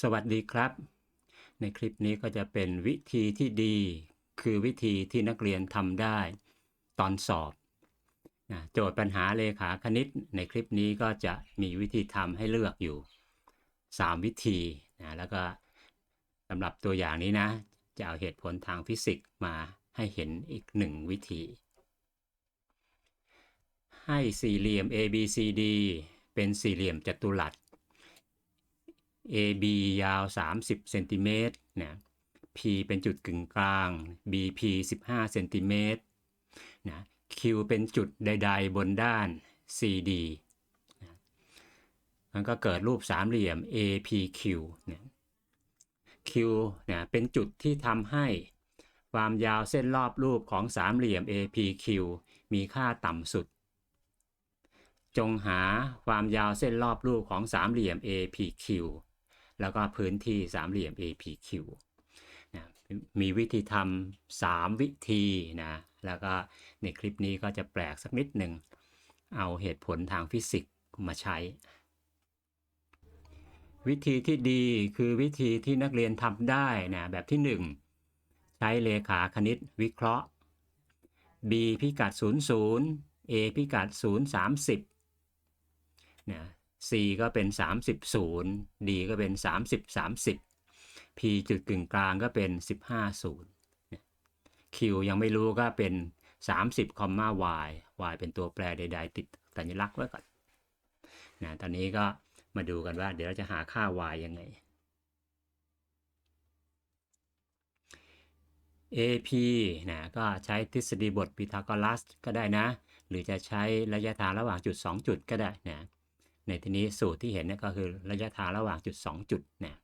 สวัสดีครับ ในคลิปนี้ก็จะเป็นวิธีที่ดี คือวิธีที่นักเรียนทำได้ ตอนสอบนะโจทย์ปัญหาเลขาคณิต ในคลิปนี้ก็จะมีวิธีทำให้เลือกอยู่ 3 วิธีนะแล้วก็สำหรับตัวอย่างนี้นะ จะเอาเหตุผลทางฟิสิกส์มาให้เห็นอีกหนึ่งวิธี ให้สี่เหลี่ยม ABCD เป็นสี่เหลี่ยมจัตุรัส AB ยาว 30เซนติเมตรนะ P เป็นจุดกึ่งกลาง BP 15เซนติเมตรนะ Q เป็นจุดใด ๆ บนด้าน CD นะมันก็เกิดรูปสามเหลี่ยม APQ นะ Q นะเป็นจุดที่ทำให้ความยาวเส้นรอบรูปของสามเหลี่ยม APQ มีค่าต่ำสุด จงหาความยาวเส้นรอบรูปของสามเหลี่ยม APQ แล้วก็พื้นที่สามเหลี่ยม APQ นะมีวิธีทำสามวิธีนะ แล้วก็ในคลิปนี้ก็จะแปลกสักนิดหนึ่ง เอาเหตุผลทางฟิสิกส์มาใช้ วิธีที่ดีคือวิธีที่นักเรียนทำได้นะ แบบที่ 1 ใช้เลขาคณิตวิเคราะห์ b พิกัด 00 a พิกัด 0 30นะ c ก็เป็น 30 0 d ก็เป็น 30 30 p จุดกึ่งกลางก็เป็น 15 0 q ยังไม่รู้ก็เป็น 30 y y เป็นตัวแปรใด ๆ ติดสัญลักษณ์ไว้ก่อนนะตอนนี้ก็มาดูกันว่า เดี๋ยวเราจะหาค่า y ยังไง AP นะก็ใช้ทฤษฎีบทพีทาโกรัสก็ได้นะ หรือจะใช้ระยะทางระหว่างจุด 2 จุดก็ได้นะ ในที่นี้สูตรที่เห็นเนี่ยก็คือระยะทางระหว่างจุด 2 จุดเนะ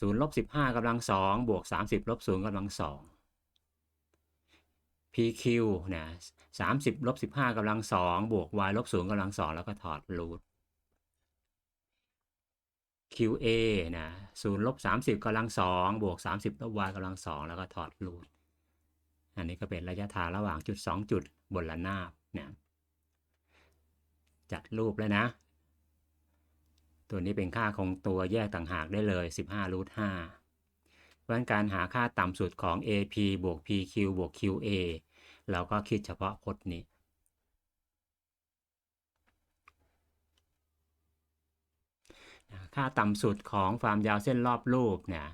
ศูนย์ลบสิบห้ากำลังสองบวก30ลบศูนย์กำลังสอง PQ เนะสามสิบลบสิบห้ากำลังสองบวก y ลบศูนย์กำลังสองแล้วก็ถอดรูท QA นะศูนย์ลบสามสิบกำลังสองบวกสามสิบลบ y กำลังสองแล้วก็ถอดรูท อันนี้ก็เป็นระยะทางระหว่างจุดสองจุดบนระนาบเนะจัดรูปแล้วนะ ตัวนี้เป็นค่าคงตัวแยกต่างหากได้เลย 15รูท5เพราะฉะนั้นการหาค่าต่ำสุดของ AP บวก PQ บวก QA เราก็คิดเฉพาะพจน์นี้ ค่าต่ำสุดของความยาวเส้นรอบรูปเนี่ย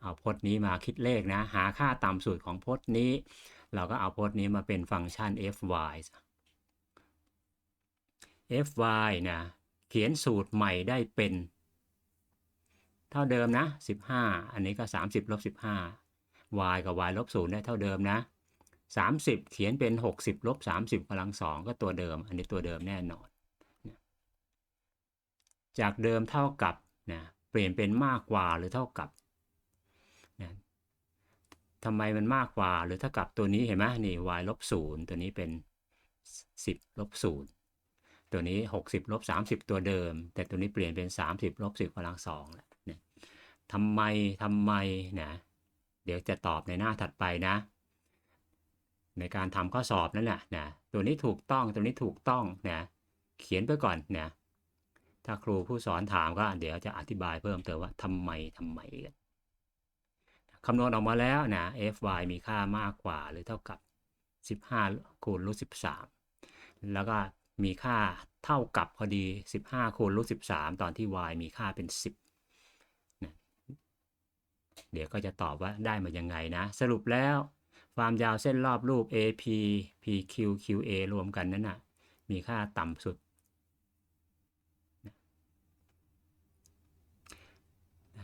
เอาพจน์นี้มาคิดเลขนะ หาค่าต่ำสุดของพจน์นี้ เราก็เอาพจน์นี้มาเป็นฟังก์ชัน fy fy นะ เขียนสูตรใหม่ได้เป็น เท่าเดิมนะ 15 อันนี้ก็ 30ลบ15 y กับ y ลบ0ได้เท่าเดิมนะ 30 เขียนเป็น 60ลบ30กำลัง2ก็ตัวเดิม อันนี้ตัวเดิมแน่นอน จากเดิมเท่ากับนะเปลี่ยนเป็นมากกว่าหรือเท่ากับนะทำไมมันมากกว่าหรือเท่ากับตัวนี้เห็นไหมนี่ y ลบ0ตัวนี้เป็น 10ลบ0 ตัวนี้ 60ลบ30 ตัวเดิม แต่ตัวนี้เปลี่ยนเป็น 30ลบ10กำลังสองแล้วเนี่ยทำไมทำไมนะเดี๋ยวจะตอบในหน้าถัดไปนะ ในการทำข้อสอบนั่นแหละนะตัวนี้ถูกต้องตัวนี้ถูกต้องนะเขียนไปก่อนนะถ้าครูผู้สอนถามก็เดี๋ยวจะอธิบายเพิ่มเติมว่าทำไมทำไมกันคำนวณออกมาแล้วนะ fy มีค่ามากกว่าหรือเท่ากับ 15คูณรูท13 แล้วก็ มีค่าเท่ากับพอดี 15คูณรูท13 ตอนที่ y มีค่าเป็น 10นะเดี๋ยวก็จะตอบว่าได้มายังไงนะ สรุปแล้วความยาวเส้นรอบรูป AP PQ QA รวมกันนั้นนะ่ะ มีค่าต่ำสุด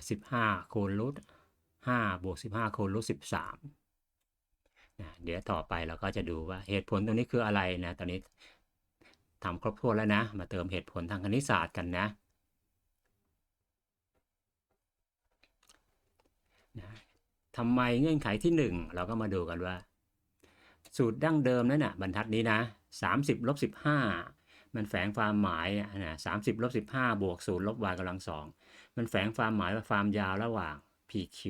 15คูณรูท5บวก15คูณรูท13นะเดี๋ยวต่อไปเราก็จะดูว่าเหตุผลตรงนี้คืออะไรนะ ตอนนี้ ทำครบถ้วนแล้วนะ มาเติมเหตุผลทางคณิตศาสตร์กันนะนะทำไมเงื่อนไขที่ 1 เราก็มาดูกันว่า สูตรดั้งเดิมนั่นนะบรรทัดนี้นะ 30ลบ15 มันแฝงความหมายนะ30ลบ15บวก0ลบ y กำลัง2มันแฝงความหมายว่าความยาวระหว่าง PQ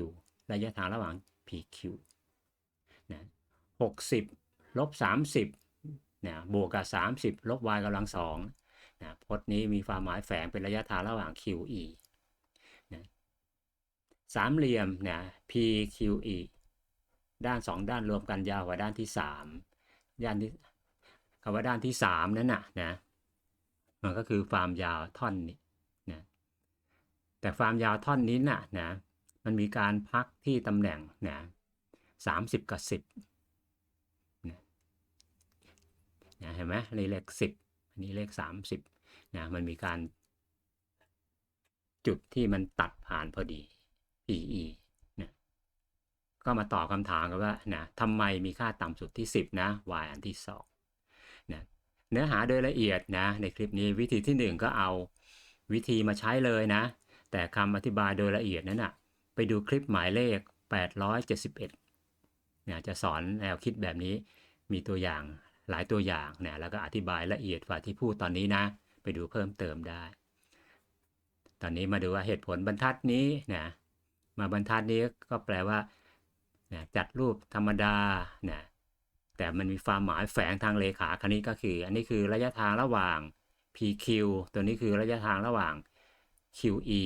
ระยะทางระหว่าง PQ นะ60ลบ30 นะบวกกับ 30 ลบ y กำลัง2นะพจน์นี้มีความหมายแฝงเป็นระยะทางระหว่าง QE นะสามเหลี่ยมนะ PQE ด้าน 2 ด้านรวมกันยาวกว่าด้านที่ 3 ด้านที่คำว่าด้านที่ 3 นั้นนะนะมันก็คือความยาวท่อนนี้นะแต่ความยาวท่อนนี้นะ่ะนะมันมีการพักที่ตำแหน่งนะ30 กับ 10 นะเห็นไหมนี่เลขสิบอันนี้เลขสามสิบนะมันมีการจุดที่มันตัดผ่านพอดี PE นะก็มาตอบคำถามกันว่านะทำไมมีค่าต่ำสุดที่ 10 นะ y อันที่2นะเนื้อหาโดยละเอียดนะในคลิปนี้วิธีที่ 1 ก็เอาวิธีมาใช้เลยนะ แต่คำอธิบายโดยละเอียดนั้นนะไปดูคลิปหมายเลข 871เนี่ยจะสอนแนวคิดแบบนี้มีตัวอย่าง หลายตัวอย่างนะแล้วก็อธิบายละเอียดกว่าที่พูดตอนนี้นะ ไปดูเพิ่มเติมได้ ตอนนี้มาดูว่าเหตุผลบรรทัดนี้นะมาบรรทัดนี้ก็แปลว่านะจัดรูปธรรมดานะแต่มันมีความหมายแฝงทางเลขาคณิตก็คือ อันนี้คือระยะทางระหว่าง PQ ตัวนี้คือระยะทางระหว่าง QE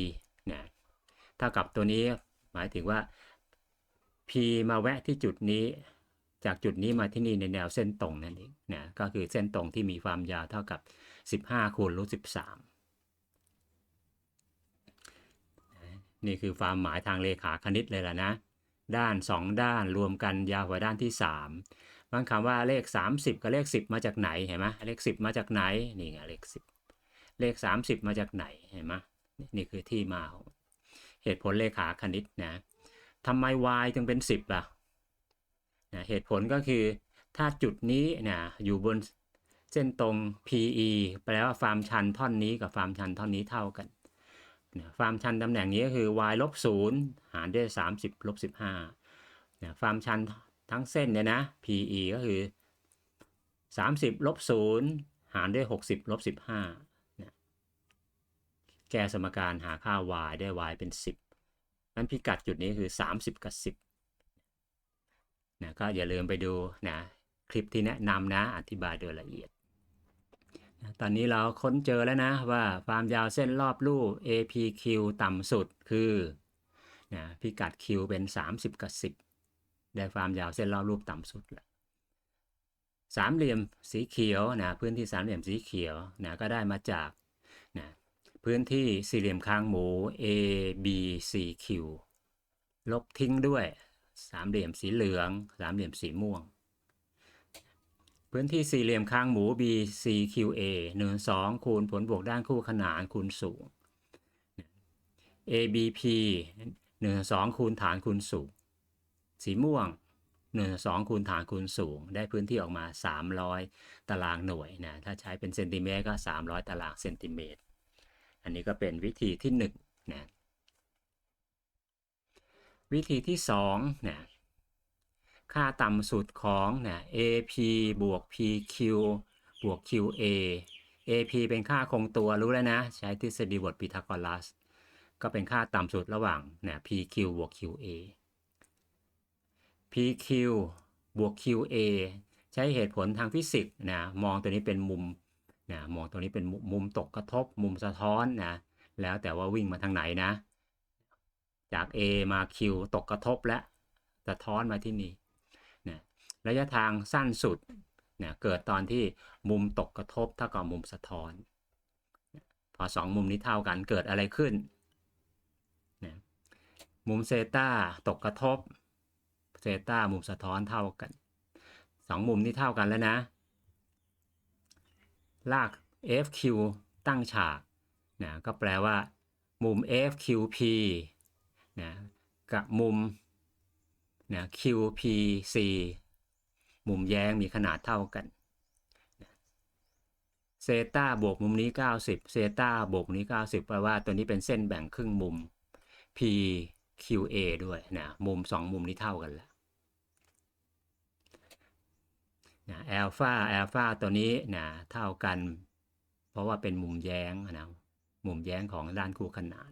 นะเท่ากับตัวนี้หมายถึงว่า P มาแวะที่จุดนี้ จากจุดนี้มาที่นี่ในแนวเส้นตรงนั่นเองนะก็คือเส้นตรงที่มีความยาวเท่ากับ 15คูณรูท13 นี่คือความหมายทางเลขาคณิตเลยล่ะนะ ด้าน 2 ด้านรวมกันยาวกว่าด้านที่ 3บางคำว่าเลข 30 กับเลข 10 มาจากไหนเห็นไหมเลข 10 มาจากไหนนี่ไงเลข 10 เลข 30 มาจากไหนเห็นไหมนี่คือที่มาของเหตุผลเลขาคณิตนะทำไม y จึงเป็น 10ล่ะ นะเหตุผลก็คือถ้าจุดนี้นะอยู่บนเส้นตรง PE แปลว่าความชันท่อนนี้กับความชันท่อนนี้เท่ากันนะความชันตำแหน่งนี้ก็คือ y ลบ0หารด้วย 30ลบ15นะความชันทั้งเส้นเนี่ยนะ PE ก็คือ 30ลบ0หารด้วย 60ลบ15นะแก้สมการหาค่า y ได้ y เป็น 10นั้นพิกัดจุดนี้คือ 30 กับ 10 นะก็อย่าลืมไปดูนะคลิปที่แนะนำนะอธิบายโดยละเอียดตอนนี้เราค้นเจอแล้วนะว่าความยาวเส้นรอบรู APQ ต่ำสุดคือนะพิกัด Q เป็น 30 กับ 10 ได้ความยาวเส้นรอบรูปต่ำสุดแล้วสามเหลี่ยมสีเขียวนะพื้นที่สามเหลี่ยมสีเขียวนะก็ได้มาจากนะพื้นที่สี่เหลี่ยมคางหมู A B C Q ลบทิ้งด้วย สามเหลี่ยมสีเหลือง สามเหลี่ยมสีม่วง พื้นที่สี่เหลี่ยมคางหมู BCQA เนิน2คูณผลบวกด้านคู่ขนานคูณสูง ABP เนิน2คูณฐานคูณสูง สีม่วงเนิน2คูณฐานคูณสูง ได้พื้นที่ออกมา 300 ตารางหน่วยนะถ้าใช้เป็นเซนติเมตรก็ 300 ตารางเซนติเมตร อันนี้ก็เป็นวิธีที่1นะ วิธีที่2นะค่าต่ำสุดของนะ AP บวก PQ บวก QA AP เป็นค่าคงตัวรู้แล้วนะ ใช้ทฤษฎีบทพีทาโกรัส ก็เป็นค่าต่ำสุดระหว่างนะ PQ บวก QA PQ บวก QA ใช้เหตุผลทางฟิสิกส์นะมองตัวนี้เป็นมุมนะมองตัวนี้เป็นมุมตกกระทบมุมสะท้อนนะแล้วแต่ว่าวิ่งมาทางไหนนะ จาก A มา Q ตกกระทบและสะท้อนมาที่นี่นะระยะทางสั้นสุดนะเกิดตอนที่มุมตกกระทบเท่ากับมุมสะท้อน พอสองมุมนี้เท่ากันเกิดอะไรขึ้นนะมุมเซตาตกกระทบเซตามุมสะท้อนเท่ากันสองมุมนี้เท่ากันแล้วนะ ลาก FQ ตั้งฉากนะก็แปลว่า มุม FQP นะกับมุมนะ QPC มุมแย้งมีขนาดเท่ากันเซตาบวกมุมนี้ 90 เซตาบวกนี้ 90 แปลว่าตัวนี้เป็นเส้นแบ่งครึ่งมุม PQA ด้วยนะมุม 2 มุมนี้เท่ากันแล้วนะแอลฟาแอลฟาตัวนี้นะเท่ากัน เพราะว่าเป็นมุมแย้งนะมุมแย้งของด้านคู่ขนาน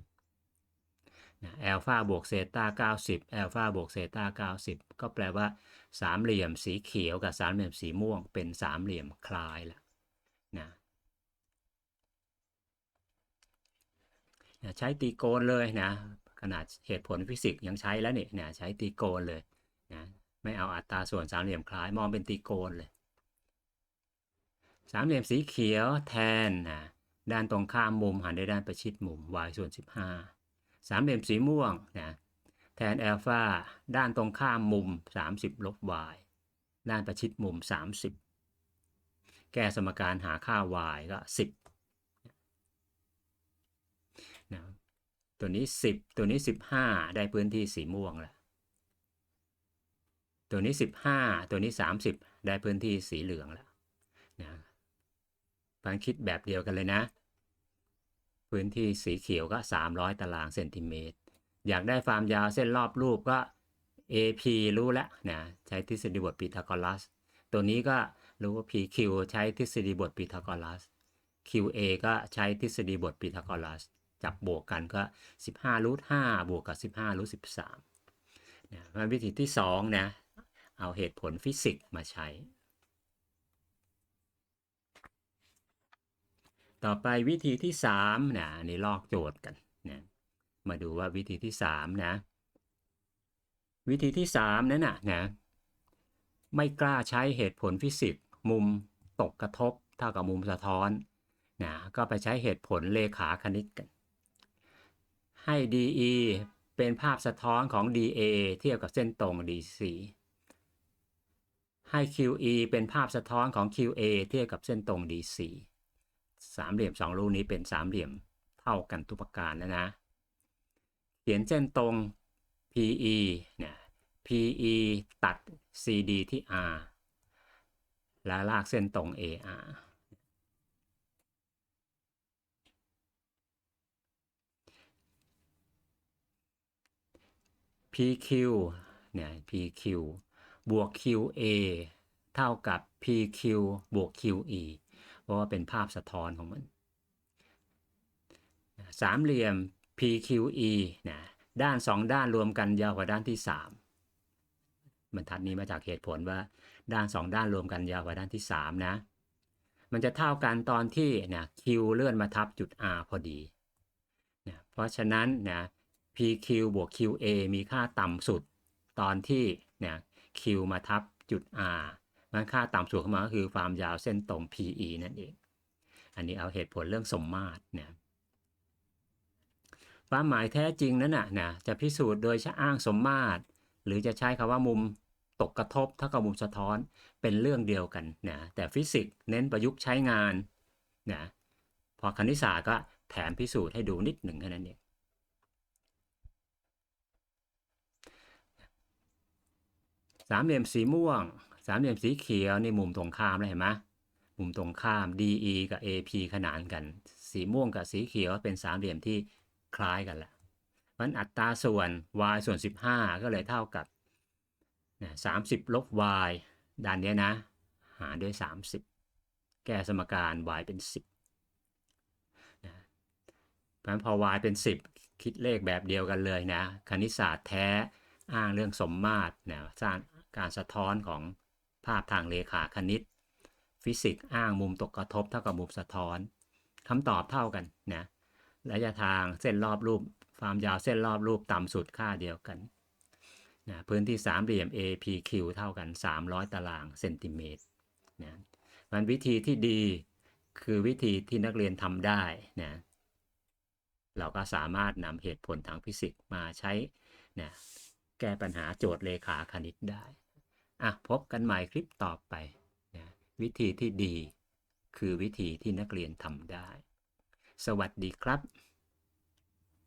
แอลฟาบวกเซต้า90แอลฟาบวกเซต้า90 ก็แปลว่าสามเหลี่ยมสีเขียวกับสามเหลี่ยมสีม่วง เป็นสามเหลี่ยมคล้ายล้วนะใช้ตีโกนเลยนะขนาดเหตุผลฟิสิกส์ยังใช้แล้วนี่นี่ยใช้ตรีโกณเลยนะไม่เอาอัตราส่วนสามเหลี่ยมคล้ายมองเป็นตรีโกณเลย สามเหลี่ยมสีเขียวแทนนะด้านตรงข้ามมุมหันด้วยด้านประชิดมุม y ส่วน15 สามเหลี่ยมสีม่วงนะแทนอัลฟาด้านตรงข้ามมุม 30 ลบ y ด้านประชิดมุม 30 แก้สมการหาค่า y ก็ 10นะตัวนี้ 10 ตัวนี้ 15 ได้พื้นที่สีม่วงแล้วตัวนี้ 15 ตัวนี้ 30 ได้พื้นที่สีเหลืองแล้วนะฟังคิดแบบเดียวกันเลยนะ พื้นที่สีเขียวก็ 300 ตารางเซนติเมตร อยากได้ความยาวเส้นรอบรูปก็ AP รู้แล้วนะใช้ทฤษฎีบทพีทาโกรัส ตัวนี้ก็รู้ว่า PQ ใช้ทฤษฎีบทพีทาโกรัส QA ก็ใช้ทฤษฎีบทพีทาโกรัส จับบวกกันก็ 15รูท5บวกกับ 15รูท13นะมันวิธีที่2นะเอาเหตุผลฟิสิกส์มาใช้ ต่อไปวิธีที่3นะอันนี้ลอกโจทย์กันนะมาดูว่าวิธีที่3นะวิธีที่3นั้นนะนะไม่กล้าใช้เหตุผลฟิสิกส์มุมตกกระทบเท่ากับมุมสะท้อนนะก็ไปใช้เหตุผลเลขาคณิตกัน ให้ DE เป็นภาพสะท้อนของ DA เทียบกับเส้นตรง DC ให้ QE เป็นภาพสะท้อนของ QA เทียบกับเส้นตรง DC สามเหลี่ยมสองรูนี้เป็นสามเหลี่ยมเท่ากันทุกประการแล้วนะ เขียนเส้นตรง PE เนี่ย PE ตัด CD ที่ R และลากเส้นตรง AR PQ เนี่ย PQ บวก QA เท่ากับ PQ บวก QE เพราะว่าเป็นภาพสะท้อนของมัน สามเหลี่ยม PQE นะด้าน 2 ด้านรวมกันยาวกว่าด้านที่ 3บรรทัดนี้มาจากเหตุผลว่าด้าน 2 ด้านรวมกันยาวกว่าด้านที่ 3 นะ มันจะเท่ากันตอนที่นะ Q เลื่อนมาทับจุด R พอดีนะเพราะฉะนั้นนะ PQ บวก QA มีค่าต่ำสุด ตอนที่นี่ย Q มาทับจุด R มันค่าต่ำสุดเข้ามาก็คือความยาวเส้นตรง PE นั่นเอง อันนี้เอาเหตุผลเรื่องสมมาตรนะความหมายแท้จริงนั้นน่ะนะจะพิสูจน์โดยใช้อ้างสมมาตร หรือจะใช้คำว่ามุมตกกระทบเท่ากับมุมสะท้อนเป็นเรื่องเดียวกันนะแต่ฟิสิกส์เน้นประยุกต์ใช้งานนะพอคณิตศาสตร์ก็แถมพิสูจน์ให้ดูนิดหนึ่งแค่นั้นเองสามเหลี่ยมสีม่วง สามเหลี่ยมสีเขียวในมุมตรงข้ามเลยเห็นไหมมุมตรงข้าม DE กับ AP ขนานกัน สีม่วงกับสีเขียวเป็นสามเหลี่ยมที่คล้ายกันแหละมันอัตราส่วน y ส่วน 15 ก็เลยเท่ากับสามสิบลบ y ด้านนี้นะ หารด้วย 30 แก้สมการ y เป็น 10นะเพราะฉะนั้นพอ y เป็น 10 คิดเลขแบบเดียวกันเลยนะ คณิตศาสตร์แท้อ้างเรื่องสมมาตรนะสร้างการสะท้อนของ ภาพทางเลขาคณิต ฟิสิกส์อ้างมุมตกกระทบเท่ากับมุมสะท้อนคำตอบเท่ากันนะระยะทางเส้นรอบรูปความยาวเส้นรอบรูปต่ำสุดค่าเดียวกันนะพื้นที่สามเหลี่ยม APQ เท่ากัน 300 ตารางเซนติเมตรนะมันวิธีที่ดีคือวิธีที่นักเรียนทำได้นะเราก็สามารถนำเหตุผลทางฟิสิกส์มาใช้นะแก้ปัญหาโจทย์เลขาคณิตได้ อะพบกันใหม่คลิปต่อไปนะวิธีที่ดีคือวิธีที่นักเรียนทำได้ สวัสดีครับ